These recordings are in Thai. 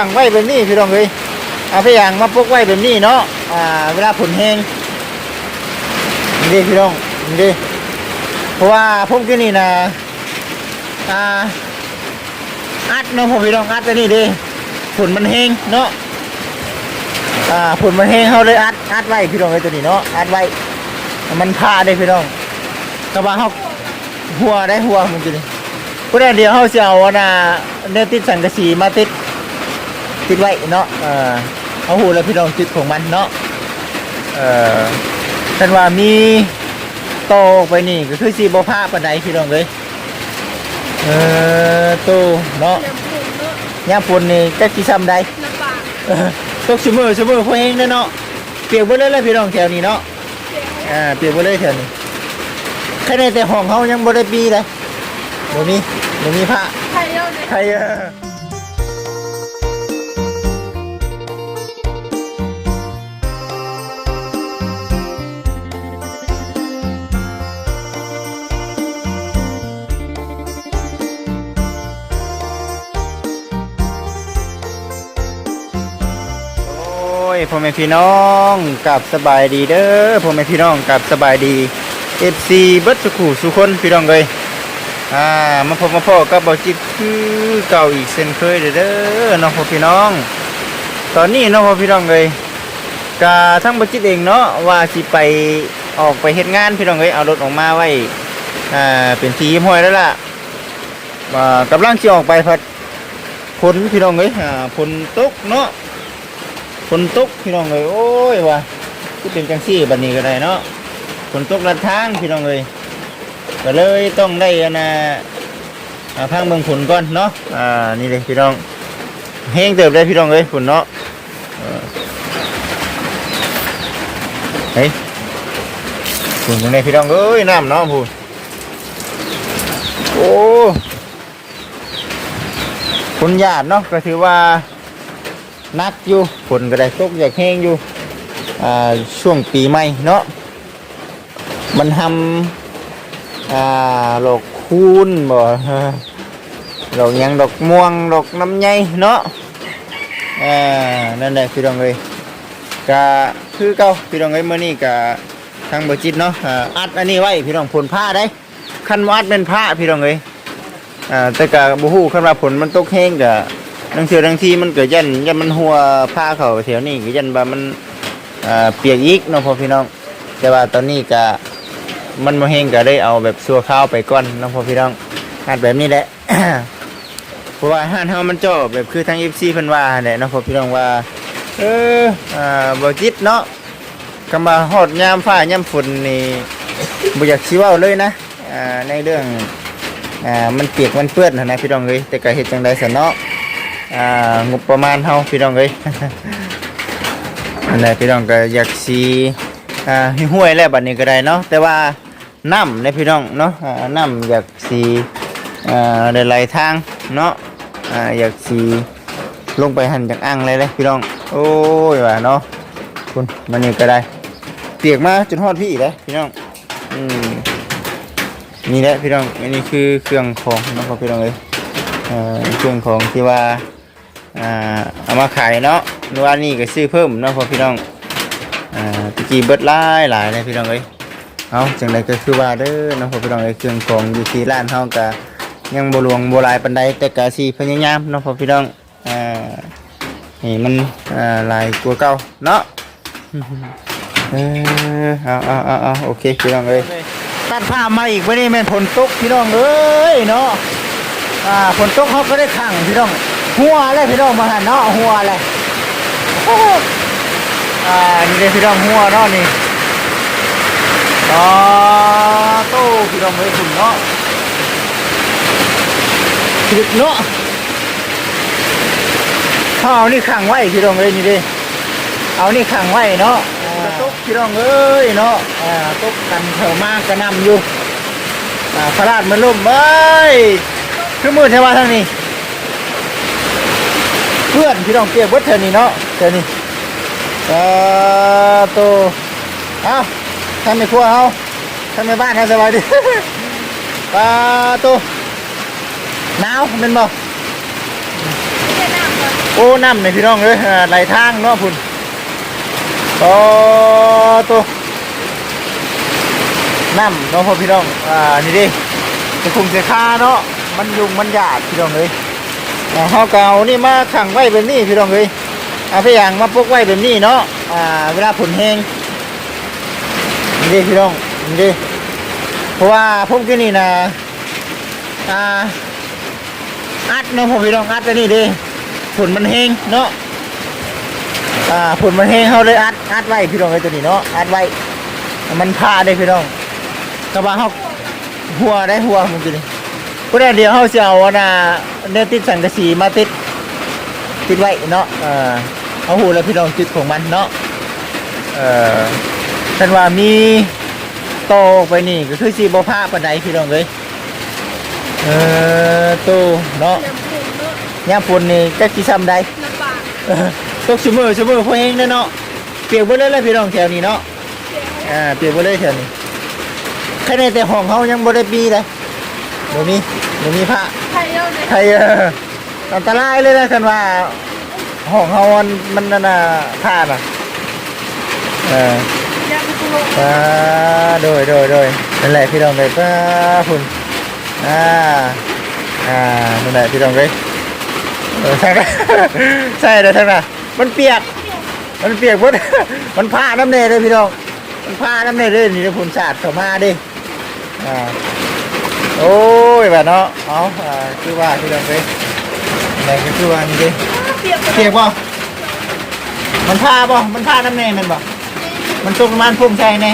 ขังไว้แบบนี้พี่น้องเอ้ยเอาไปอย่างมาปกไว้แบบนี้เนาะอ่าเวลาฝนแห้งนี่พี่น้องนี่เพราะว่าผมกินนี่นะอ่าอัดเนาะผมพี่น้องอัดตัวนี้ด้ฝนมันแห้งเนาะอ่าฝนมันแห้งเขาเลยอัดอัดไว้พี่น้องเอ้ยตัวนี้เนาะอัดไว้ มันพาได้พี่น้องแต่ว่าเขาหัวได้หัวมันจะนี่พวกนั้นเดี๋ยวเขาจะเอาอันน่ะเนติดสังกะสีมาติด ติดไว้เนาะเออเอาหูแล้วพี่น้องติดของมันเนาะเออท่านว่ามีโตออกไปนี่ก็คือสีบ่ผ้าปานใดพี่น้องเลยเออโตเนาะเดี๋ยวปลูกเนอะย่ามฝนนี่จักสิซ้ำใดลำบากเออตกชั่วมือชั่วมือพอเองเด้อเนาะเปียกหมดเลยเลยพี่น้องแถวนี้เนาะเดี๋ยวอ่าเปียกหมดเลยแถวนี้แค่ในแต่ห้องเขายังบ่ได้ปีเลยบ่มีบ่มีผ้าใครเล่าเนี่ยใครเออ ยพ่อแม่พี่น้องกับสบายดีเด้อพ่อแม่พี่น้องกับสบายดี FC เบิดสุขุสุคนพี่น้องเลยอ่ามาพบมาพ่อกับเบาจิตคือเก่าอีกเช่นเคยเด้อเด้อน้องพ่อพี่น้อง ตอนนี้น้องพ่อพี่น้องเลยกาทั้งเบาจิตเองเนาะว่าสิไปออกไปเฮ็ดงานพี่น้องเลยเอารถออกมาไว้อ่าเป็นทีมห้อยแล้วล่ะว่ากำลังสิออกไปพัดฝนพี่น้องเลยอ่าฝนตกเนาะ ฝนตกพี่น้องเลยโอ้ยว่าที่เป็นจังซี่บัดนี้ก็ได้เนาะฝนตกลัดทางพี่น้องเลยก็เลยต้องได้อันนะอ่าพังเมืองผลก่อนเนาะอ่านี่เลยพี่น้องเฮงเติบได้พี่น้องเลยผลเนาะเฮ้ยผลยังไงพี่น้องเอ้ยน้ำเนาะพูนโอ้ผลหยาดเนาะก็ถือว่า นักอยู่ผลก็ได้ตกอยากแห้งอยู่อ่าช่วงปีใหม่เนาะมันทำอ่าดอกคูณบ่ดอกยังดอกม่วงดอกน้ำไยเนาะอ่านั่นแหละพี่น้องเอ้ยกะคือเก่าพี่น้องเอ้ยมื้อนี้กะทางบ่จิตเนาะอัดอันนี้ไว้พี่น้องผลผ้าได้คันวาดเป็นผ้าพี่น้องเอ้ยอ่าแต่กะบ่ฮู้คันว่าผลมันตกแห้งกะ นังเทื่อบางทีมันเก็ยันยันมันหัวผ้าเขาแถวนี้ก็ยันว่ามันเปียกอีกเนาะพ่อพี่น้อง แต่ว่าตอนนี้กะมันมาเฮงก็ได้เอาแบบซัวข้าวไปก่อนเน้องพ่อพี่น้องหัดแบบนี้แหละเพราะว่าห้านเฮามันเจ่อแบบคือทาง FC เพิ่นว่าแหละเน้องพ่อพี่น้องว่าเอออ่าบ่จิตเนาะคำว่าฮอดยามฟ้ายามฝนนี่บ่อยากสิเว้าเลยนะอ่าในเรื่องอ่ามันเปียกมันเปื้อนนนะพี่น้องเอ้ยแต่ก็เฮ็ดจังได๋ซะเนาะ อ่างบประมาณเฮาพี่น้องเอ้ยอันไหนพี่น้องก็อยากสีอ่าห้วยแล้วบัดนี้ก็ได้เนาะแต่ว่าน้ำในพี่น้องเนาะอ่าน้ำอยากสีอ่าได้ไหลทางเนาะอ่าอยากสีลงไปหันจากอ่างเลยเลยพี่น้องโอ้ยว่าเนาะคุณมันนี่ก็ได้เปียกมาจนฮอดพี่เลยพี่น้องอืมนี่แหละพี่น้องอันนี้คือเครื่องของเนาะครับพี่น้องเลยเอ่อเครื่องของที่ว่า อ่าเอามาขายเนาะนว่านี่ก็ซื้อเพิ่มเนาะพ่อพี่น้องอ่าตะกี้เบิดหลายหลายเลยพี่น้องเอ้ยเอาจังไดก็คือว่าเด้อเนาะพ่อพี่น้องเอ้ยเครื่องของอยู่ที่ร้านเฮาก็ยังบ่หลวงบ่หลายปานใดแต่ก็สิพยายามเนาะพ่อพี่น้องอ่านี่มันอ่าหลายกว่าเก่าเนาะเออเอาเอาเอาเอาโอเคพี่น้องเอ้ยตัดผ้ามาอีกวันนี้แม่นฝนตกพี่น้องเอ้ยเนาะอ่าฝนตกเขาก็ได้ขังพี่น้อง หัวเลยพี่น้องมาหันเนาะหัวเลยอ่านี่เลยพี่น้องหัวเนาะนี่ต่อโต้พี่น้องเลยคุณเนาะถึกเนาะเขาเอานี่ขังไว้พี่น้องเลยนี่ดิเอานี่ขังไว้เนาะตกพี่น้องเอ้ยเนาะอ่าตกกันแถวมากกระนำอยู่อ่าพระราชมันล่มเอ้ยคือมือเทวาทางนี้ เพื่อนพี่น้องเปียกเบิดเทนี่เนาะเทนี่เอ่อโตเอาทำในครัวเอาทำในบ้านเอาสบายดีปลาโตหนาวเป็นบ่โอ้น้ำในพี่น้องเอ้ยไหลทางเนาะพุ่นโอ้ตัวน้ำเนาะพ่อพี่น้องอ่านี่ดิจะคงจะค่าเนาะมันยุงมันหยาดพี่น้องเอ้ย เฮาเก่านี่มาขังไว้แบบนี้พี่น้องเอ้ยเอาไปอย่างมาปกไว้แบบนี้เนาะอ่าเวลาฝนแห้งนี่พี่น้องนี่เพราะว่าผมกินนี่นะอ่าอัดเนาะผมพี่น้องอัดอันนี้เดิฝนมันแห้งเนาะอ่าฝนมันแห้งเขาเลยอัดอัดไว้พี่น้องไอ้ตัวนี้เนาะอัดไว้มันพาได้พี่น้องกระบะเขาหัวได้หัวมันกิน ก็ได้เดี๋ยวเขาจะเอาอันน่ะเนี่ยติดสังกะสีมาติดติดไว้เนาะเออเอาหูแล้วพี่น้องจุดของมันเนาะเออฉันว่ามีโตไปนี่ก็คือสีบผ้าปันไดพี่น้องเลยเออตู้เนาะเดี๋ยวผมเนาะยามฝนนี่จักสิซ้ำใดลำบากเออตกชั่วมือชั่วมือพอเองเด้อเนาะเปียกบ่เลยเลยพี่น้องแถวนี้เนาะเดี๋ยวอ่าเปียกบ่เลยแถวนี้แค่ในแต่ห้องเฮายังบ่ได้ปีเลย บ่มีบ่มีพระใครเอาเนี่ยใครเอออันตรายเลยนะท่านว่าห้องเฮามันมันนั่นน่ะท่าน่ะเอออยากไปกุโลกป้าโดยโดยโดยนั่นแหละพี่น้องเลยป้าพุ่นอ่าอ่านั่นแหละพี่น้องเลยเออใช่ไหมใช่เลยท่านน่ะมันเปียกมันเปียกหมดมันผ้าน้ำเนยเลยพี่น้องมันผ้าน้ำเนยเลยนี่พุ่นสาดเข้ามาดิอ่า โอ้ยแบบเนาะเอาอ่าคือว่าพี่น้องเลยอะไรก็คือว่านี่ดิเปียกเปียกบ่มันผ้าบ่มันผ้าน้ำเนยมันบ่มันตกประมันพุ่มใช่แน่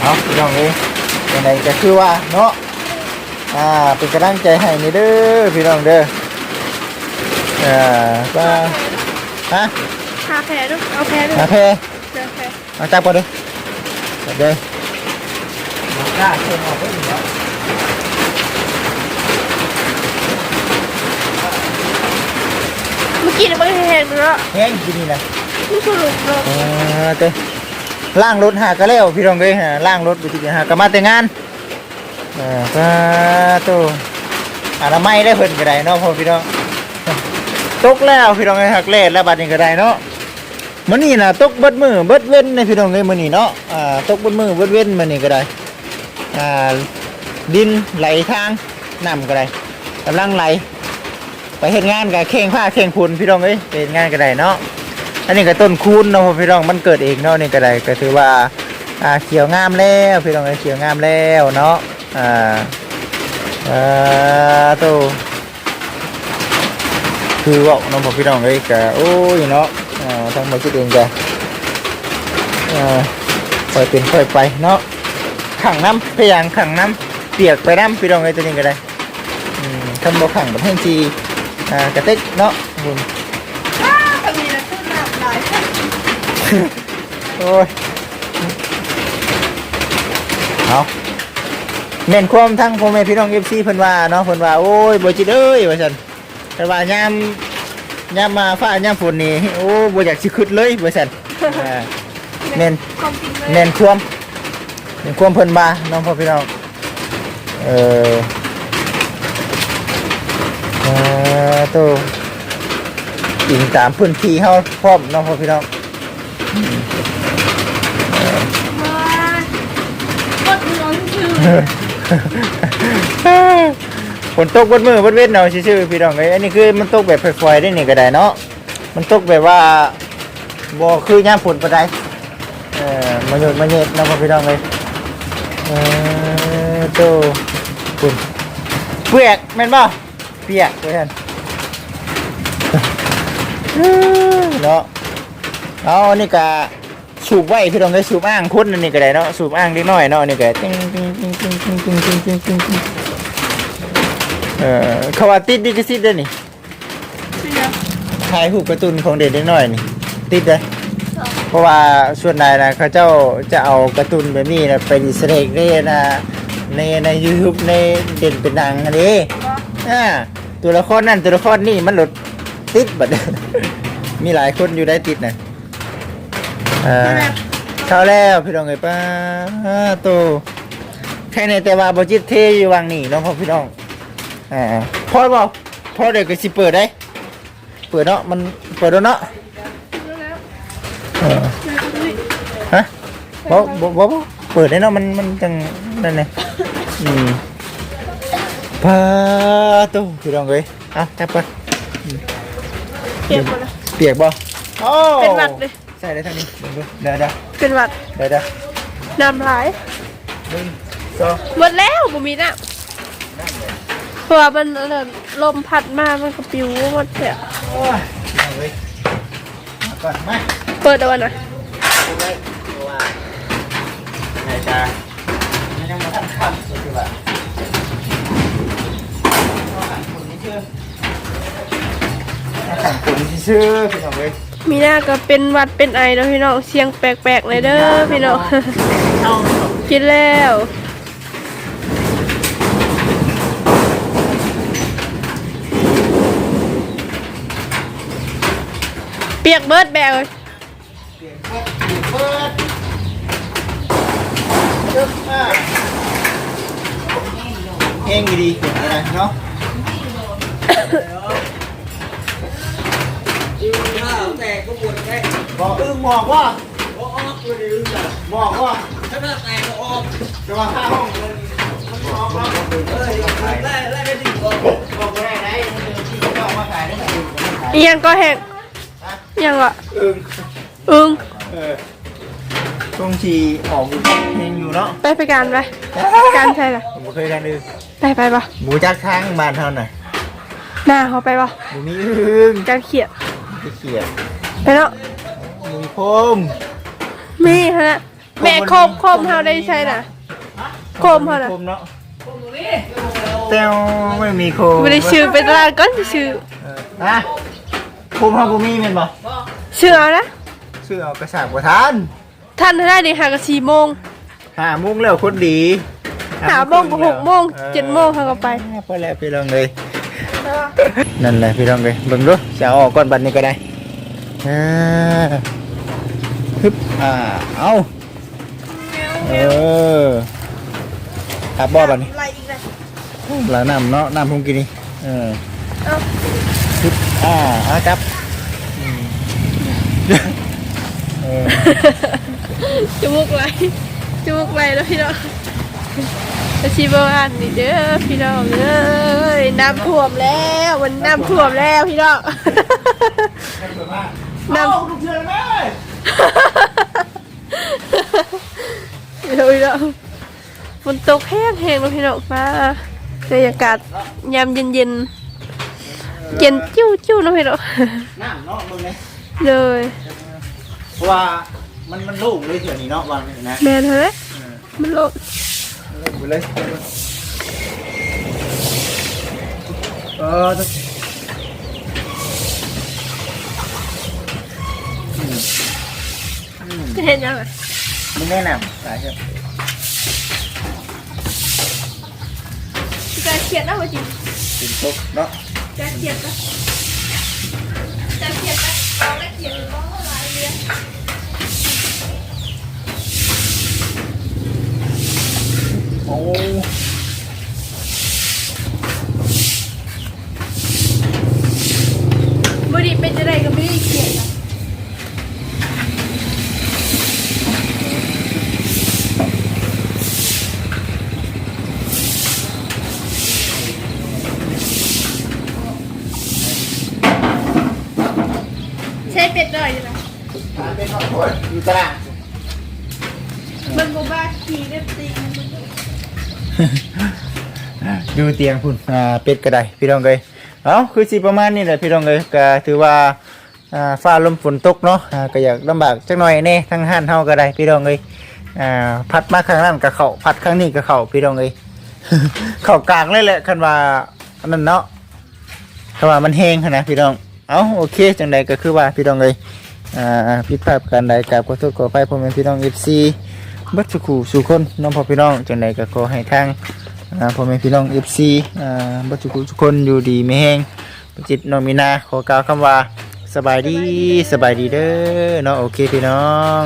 เอาพี่น้องเอ้ยยังไงก็คือว่าเนาะอ่าเป็นกำลังใจให้นี่เด้อพี่น้องเด้ออ่าว่าฮะหาแผลด้วยเอาแผลด้วยโอเคเจอแผลเอาจับก่อนเด้อจับเด้อ มาจ้าเชิญออกไปอีกแล้วเมื่อกี้เนี่ยมันแห้งๆเนาะแห้งกินนี่นะไม่สรุปเนาะอ่าเต้ล่างรถหากระแล้วพี่น้องเอ้ยฮะล่างรถไปที่หากระมาแต่งงานอ่าปลาตัวอนามัยได้เพิ่นก็ได้เนาะพ่อพี่น้องตกแล้วพี่น้องเอ้ยหักแล่แล้วบัดนี้ก็ได้เนาะมื้อนี้น่ะตกเบิดมือเบิดเว้นในพี่น้องเอ้ยมื้อนี้เนาะอ่าตกเบิดมือเบิดเว้นมื้อนี้ก็ได้ อ่าดินไหลทางน้ำก็ได้กำลังไหล ไปเฮ็ดงานกับเข่งผ้าเข่งพุนพี่น้องเอ้ยเฮ็ดงานก็ได้เนาะอันนี้ก็ต้นคูณเนาะพี่น้องมันเกิดเองเนาะนี่ก็ได้ก็ถือว่าอ่าเขียวงามแล้วพี่น้องเอ้ยเขียวงามแล้วเนาะอ่าอ่าโตคือว่าน้องพ่อพี่น้องเอ้ยก็โอ้ยเนาะอ่าทั้งหมดคิดเองจ้ะอ่าค่อยเป็นค่อยไปเนาะ ขังน้ำพยายามขังน้ำเปียกไปน้ำพี่น้องเอ้ยตัวนี้ก็ได้อืมทำบ่ขังแบบแห้งจีอ่ากระเต็กเนาะคุณอ้าวทำนี้นะขึ้นหนักหลายโอ้ยเอาเม่นความทั้งพ่อแม่พี่น้องเอฟซีเพิ่นว่าเนาะเพิ่นว่าโอ้ยบ่จิตเอ้ยว่าซั่นแต่ว่ายามยามมาฟ้ายามฝนนี่โอ้บ่อยากสิขึ้นเลยว่าซั่นอ่าเม่นความจริงเลยเม่นความเม่ นความเพิ่นว่าน้องพ่อพี่น้องเออเออโตอิงตามพื้นที่เฮาพร้อมน้องพ่อพี่น้องมาปดร้อนชื่อฝนตกบนมือบนเวทเนาะชื่อๆพี่น้องเอ้ยอันนี้คือมันตกแบบฝอยๆได้นี่ก็ได้เนาะมันตกแบบว่าบ่คือยามฝนปานใดเออมาโยนมาเย็ดเนาะพี่น้องเอ้ยเออโตคุณเปียกแม่นบ่เปียกเพื่อนเนาะเอาอันนี้ก็สูบไว้พี่น้องเอ้ยสูบอ้างคนอันนี้ก็ได้เนาะสูบอ้างเล็กน้อยเนาะอันนี่ก็ติ้งติ้งติ้งติ้งติ้งติ้งติ้งติ้งติ้งติ้งเออเขาว่าติดดิกซิตด้วยนี่เสียถ่ายรูปการ์ตูนของเด็กเล็กน้อยนี่ติดเลยเพ ราะว่าส่วนใหญ่นะเขาเจ้าจะเอาการ์ตูนแบบนี้นะไปดิสเรกในนะในในยูทูบในเด่นเป็นหนังอันนี้อ่าตัวละครนั่นตัวละครนี่มันหลุดติดบัด มีหลายคนอยู่ได้ติดนะอ่าเข้าแล้วพี่น้องเอ้ยป้าโตแค่ในแต่ว่าบจิตเทอยู่วังนี่น้องพ่อพี่น้องอ่าพอบ่พอเดี๋ยวก็สิเปิดได้ เปิดเนาะมันเปิดแล้วเนาะ เออแล้วก็ด้วยฮะบ่บ่บ่บ่เปิดได้เนาะมันมันจังนั่นไงอืมพาตู้พี่น้องเอ้ยเอะจับก่อนเปลี่ยนหมดแล้วเปียกบ่โอ้เป็นหวัดเลย ใส่ได้ทางนี้เดี๋ยวดูเดี๋ยวเดี๋ยวเป็นหวัดเดี๋ยวเดี๋ยวน้ำหลายหนึ่งสองหมดแล้วบ่มีน้ำเพราะว่ามันเริ่มลมพัดมามันก็ปิวหมดเลยอะโอ้ยเอาเว้ยมาก่อนมา เปิดเอาไว้หน่อยดูไว้ดูว่าไหนจะไม่ต้องมาทำคำก็คือว่าเอาขันคนนี้ชื่อเอาขันคนนี้ชื่อพี่น้องเว้ยมีหน้าก็เป็นหวัดเป็นไอแล้วพี่น้องเสียงแปลกๆเลยเด้อพี่น้องกินแล้วเปียกเบิดแบกเลย เปิดเปลี่ยนเปิดจึ๊บอะเฮงดีเปลี่ยนอะไรเนาะข้าวแต่ก็ปวดแค่บอกอึ้งบอกว่าโอ้ออกตัวเดียวจ้ะบอกว่าถ้าหน้าแตกก็ออกจะมาฆ่าห้องเลยมันบอกว่าเอ้ยไล่ไล่ได้ดีกว่าบอกว่าได้มันที่เขาเอามาขายได้แต่อึ้งไม่ขายอิหยังก็แหกยังอะอึ้งอึ้ง ช่วงที่ออกเพลงอยู่เนาะไปไปการไปการใช่ล่ะผมบ่เคยกันอึ้งไปไปปะหมูจักทางบ้านเท่าน่ะหน้าเขาไปปะหมูมีอึ้งการเขียดที่เขียดไปเนาะหมูมีโคมมีฮะแม่โคมโคมเฮาได้ใช่น่ะโคมเท่าน่ะโคมเนาะเต้วไม่มีโคมไม่ได้ชื่อไปตลาดก่อนสิชื่อเออนะโคมเฮาบ่มีแม่นบ่ชื่อเอานะ ชื่อเอากระสากบ่ทานท่านได้ดีหากะสี่โมงห้าโมงแล้วคนดีหาโมงกับหกโมงเจ็ดโมงเขาก็ไปเออพอแล้วพี่ลองเลยนั่นแหละพี่ลองเลยเบิ่งดูจะเอาออกก่อนบัดนี้ก็ได้อ่าฮึบอ่าเอาเออครับบ่บัดนี้อะไรอีกเลยแล้วน้ำเนาะน้ำพุ่งกินนี่เออเอาฮึบอ่าเอาจับอืมเออ จมูกไหลจมูกไหลแล้วพี่น้องจะชีบอันนี่เด้อพี่น้องเอ้ยน้ำท่วมแล้วมันน้ำท่วมแล้วพี่น้องน้ำเอาลูกเชือกแม่พี่น้องพี่น้องฝนตกแห้งแห้งแล้วพี่น้องฟ้าบรรยากาศยามเย็นเย็นๆเย็นจิ้วจิ้วๆเนาะพี่น้องน้ำเนาะมึงเลยเลย เพราะว่ามันมันลูกเลยเถื่อนี้เนาะวางนี่นะแมนเฮ้ยมันโลดลูกไปเลยเออต้องจะเห็นยังไงมึงแนะนำสายครับจะเขียนได้ป่ะจริงถึงตกเนาะจะเขียนปะจะเขียนปะเอาแล้วเขียนหรือว่าอะไรเนี่ย โอ้บดีเป็นอะไรก็ไม่ได้เขียนนะใช้เป็ดเลยนะ ตา เป็นข้าวโพดอยู่ตลาดมันโบบ้าขี่เล็บตีมันอยู่เตียงคุณอ่าเป็ดก็ได้พี่น้องเลยเอ้าคือสิประมาณนี้แหละพี่น้องเลยก็ถือว่าอ่าฟ้าลมฝนตกเนาะอ่าก็อยากลำบากจักหน่อยแน่ทั้งห้านเฮาก็ได้พี่น้องเลยอ่าพัดมาข้างนั้นก็เข้าพัดข้างนี้ก็เข้าพี่น้องเลยเข้ากลางเลยแหละคันว่าอันนั้นเนาะคันว่ามันแห้งหั้นนะพี่น้องเอ้าโอเคจังใดก็คือว่าพี่น้องเลย อ่าผิดพลาดประการใดกับขอโทษขออภัยพ่อแม่พี่น้อง FC เบัดสุขูสู่คนน้องพ่อพี่น้องจังใดก็ขอให้ทางอ่าพ่อแม่พี่น้อง FC อ่าบัจจุทุกคนอยู่ดีไม่แห้งประจิตน้องมีนาขอกล่าวคำว่าสบายดีสบายดีเด้อเนาะโอเคพี่น้อง